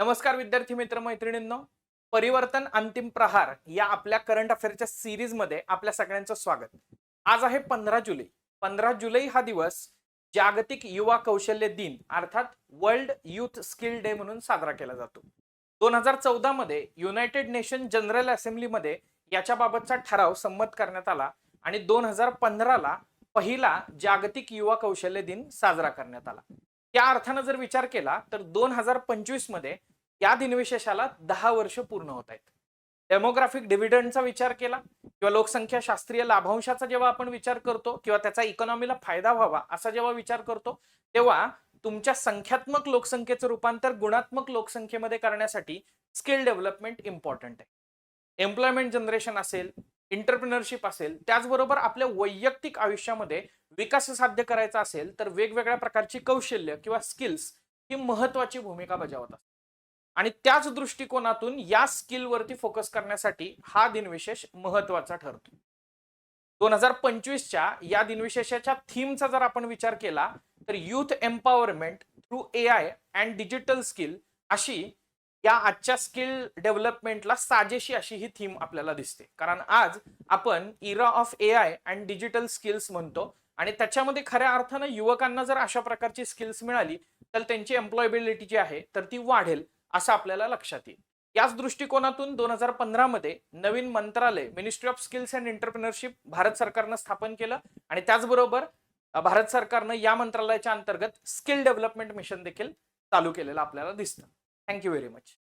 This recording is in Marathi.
नमस्कार विद्यार्थी मित्र मैत्रिणींनो. परिवर्तन अंतिम प्रहार या आपल्या करंट अफेअरच्या सिरीजमध्ये आपल्या सगळ्यांचं स्वागत. आज आहे पंधरा जुलै. पंधरा जुलै हा दिवस जागतिक युवा कौशल्य दिन अर्थात वर्ल्ड युथ स्किल डे म्हणून साजरा केला जातो. दोन हजार चौदा मध्ये युनायटेड नेशन जनरल असेंब्लीमध्ये याच्याबाबतचा ठराव संमत करण्यात आला आणि दोन हजार पंधराला पहिला जागतिक युवा कौशल्य दिन साजरा करण्यात आला. त्या अर्थानं जर विचार केला तर दोन हजार पंचवीसमध्ये या दिनविशेषाला दहा वर्ष पूर्ण होत आहेत. डेमोग्राफिक डिव्हिडंडचा विचार केला किंवा लोकसंख्या शास्त्रीय लाभांशाचा जेव्हा आपण विचार करतो किंवा त्याचा इकॉनॉमीला फायदा व्हावा असा जेव्हा विचार करतो तेव्हा तुमच्या संख्यात्मक लोकसंख्येचं रूपांतर गुणात्मक लोकसंख्येमध्ये करण्यासाठी स्किल डेव्हलपमेंट इम्पॉर्टंट आहे. एम्प्लॉयमेंट जनरेशन असेल इंटरप्रिनरशिप असेल त्याचबरोबर आपल्या वैयक्तिक आयुष्यामध्ये विकास साध्य करायचा असेल तर वेगवेगळ्या प्रकारची कौशल्य किंवा स्किल्स ही महत्वाची भूमिका बजावत असतात. आणि त्याच दृष्टिकोनातून या स्किलवरती फोकस करण्यासाठी हा दिनविशेष महत्त्वाचा ठरतो. दोन हजार पंचवीसच्या या दिनविशेषाच्या थीमचा जर आपण विचार केला तर youth empowerment through A I and digital skill अशी या आजच्या स्किल डेव्हलपमेंटला साजेशी अशी ही थीम आपल्याला दिसते. कारण आज आपण era of A I and digital skills म्हणतो आणि त्याच्यामध्ये खऱ्या अर्थानं युवकांना जर अशा प्रकारची स्किल्स मिळाली तर त्यांची एम्प्लॉयबिलिटी जी आहे तर ती वाढेल. असं आपल्याला लक्षात येईल. याच दृष्टिकोनातून दोन हजार पंधरा मध्ये नवीन मंत्रालय ministry of skills and entrepreneurship Bharat सरकारनं स्थापन केलं आणि त्याचबरोबर भारत सरकारनं या मंत्रालयाच्या अंतर्गत स्किल डेव्हलपमेंट मिशन देखील चालू केलेलं आपल्याला दिसतं. Thank you very much